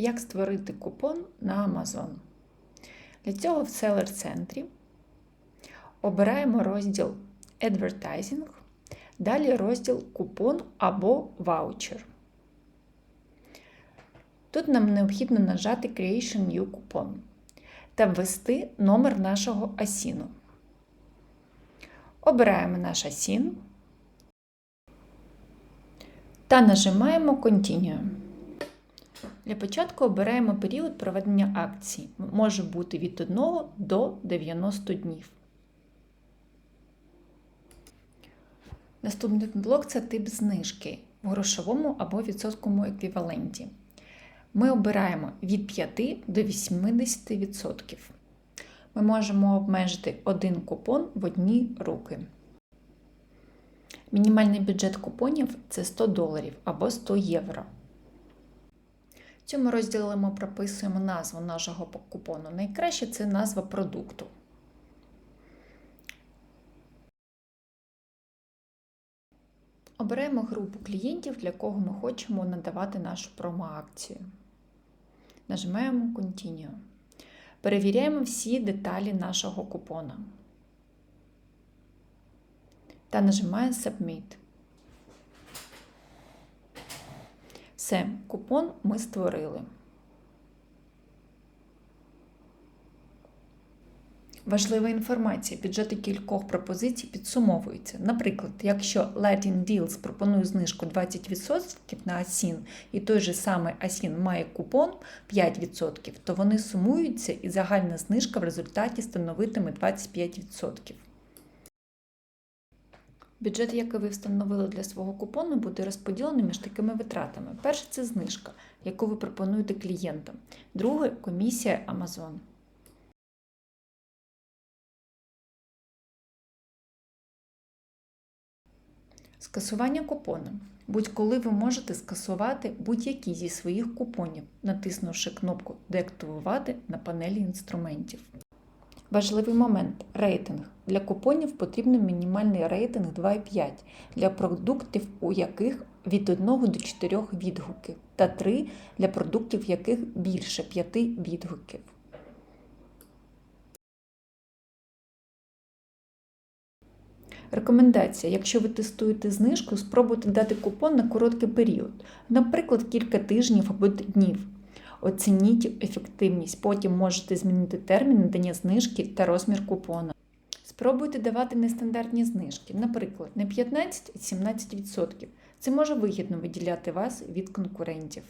Як створити купон на Amazon? Для цього в Seller центрі обираємо розділ Advertising, далі розділ Купон або ваучер. Тут нам необхідно нажати Creation New Coupon та ввести номер нашого асіну. Обираємо наш асін та нажимаємо Continue. Для початку обираємо період проведення акції. Може бути від 1 до 90 днів. Наступний блок це тип знижки в грошовому або відсотковому еквіваленті. Ми обираємо від 5 до 80%. Ми можемо обмежити один купон в одні руки. Мінімальний бюджет купонів це 100 доларів або 100 євро. В цьому розділі ми прописуємо назву нашого купону. Найкраще це назва продукту. Обираємо групу клієнтів, для кого ми хочемо надавати нашу промоакцію. Нажимаємо Continue. Перевіряємо всі деталі нашого купона. Та нажимаємо Submit. Все, купон ми створили. Важлива інформація. Бюджети кількох пропозицій підсумовуються. Наприклад, якщо Latin Deals пропонує знижку 20% на Асін, і той же самий Асін має купон 5%, то вони сумуються і загальна знижка в результаті становитиме 25%. Бюджет, який ви встановили для свого купону, буде розподілений між такими витратами. Перше це знижка, яку ви пропонуєте клієнтам. Друге комісія Amazon. Скасування купону. Будь-коли ви можете скасувати будь-який зі своїх купонів, натиснувши кнопку Деактивувати на панелі інструментів. Важливий момент рейтинг. Для купонів потрібен мінімальний рейтинг 2,5 для продуктів, у яких від 1 до 4 відгуків, та 3 для продуктів, в яких більше 5 відгуків. Рекомендація: якщо ви тестуєте знижку, спробуйте дати купон на короткий період, наприклад, кілька тижнів або днів. Оцініть ефективність, потім можете змінити термін надання знижки та розмір купона. Спробуйте давати нестандартні знижки, наприклад, не 15, а 17%. Це може вигідно виділяти вас від конкурентів.